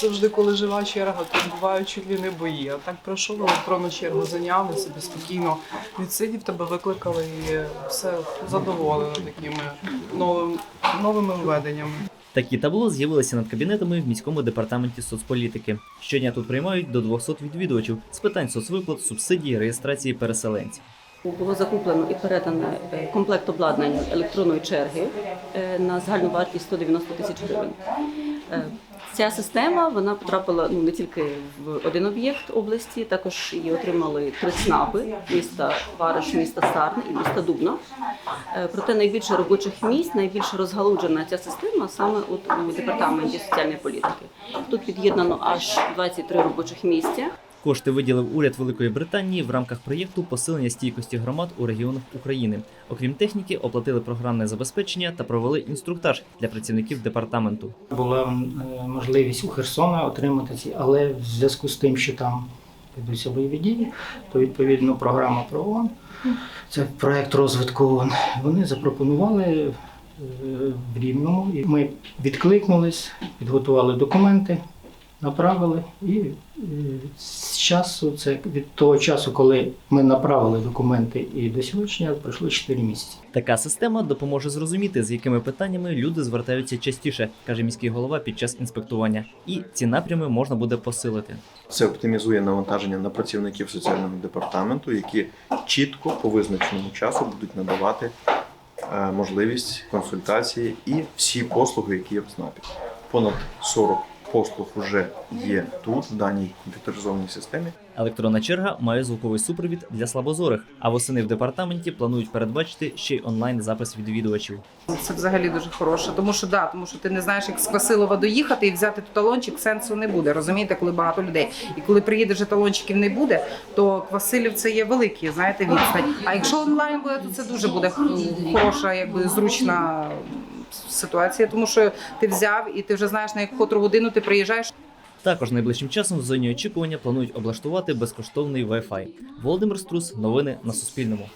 завжди, коли жива черга, то бувають чуть ли не бої. А так пройшов електронну чергу, зайняли собі спокійно, відсидів тебе, викликали і все задоволено такими новим, новими введеннями. Такі табло з'явилися над кабінетами в міському департаменті соцполітики. Щодня тут приймають до 200 відвідувачів з питань соцвиплат, субсидій, реєстрації переселенців. Було закуплено і передано е, комплект обладнання електронної черги е, на загальну вартість 190 тисяч гривень. Е, Ця система вона потрапила ну не тільки в один об'єкт області, також її отримали три ЦНАПи міста Вариш, міста Сарни і міста Дубно. Е, Проте найбільше робочих місць, найбільше розгалуджена ця система саме от у департаменті соціальної політики. Тут під'єднано аж 23 робочих місця. Кошти виділив уряд Великої Британії в рамках проєкту посилення стійкості громад у регіонах України. Окрім техніки, оплатили програмне забезпечення та провели інструктаж для працівників департаменту. Була е, можливість у Херсона отримати ці, але в зв'язку з тим, що там ведуться бойові дії, то відповідно програма про ООН, це проект розвитку ООН, вони запропонували е, в Рівному. І ми відкликнулись, підготували документи, направили і е, з часу, це від того часу, коли ми направили документи і до сьогодні пройшло 4 місяці. Така система допоможе зрозуміти, з якими питаннями люди звертаються частіше, каже міський голова під час інспектування. І ці напрями можна буде посилити. Це оптимізує навантаження на працівників соціального департаменту, які чітко по визначеному часу будуть надавати е, можливість консультації і всі послуги, які є в ЦНАПі. Понад 40 послуг вже є тут, в даній комп'ютеризованій системі. Електронна черга має звуковий супровід для слабозорих, а восени в департаменті планують передбачити ще й онлайн запис відвідувачів. Це взагалі дуже хороше, тому що да, тому що ти не знаєш, як з Квасилова доїхати і взяти тут талончик, сенсу не буде. Розумієте, коли багато людей. І коли приїде вже талончиків не буде, то Квасилів це є великі, знаєте, відстань. А якщо онлайн буде, то це дуже буде хороша, якби зручна ситуація, тому що ти взяв і ти вже знаєш на яку котру годину ти приїжджаєш. Також найближчим часом в зоні очікування планують облаштувати безкоштовний Wi-Fi. Володимир Струс, новини на Суспільному.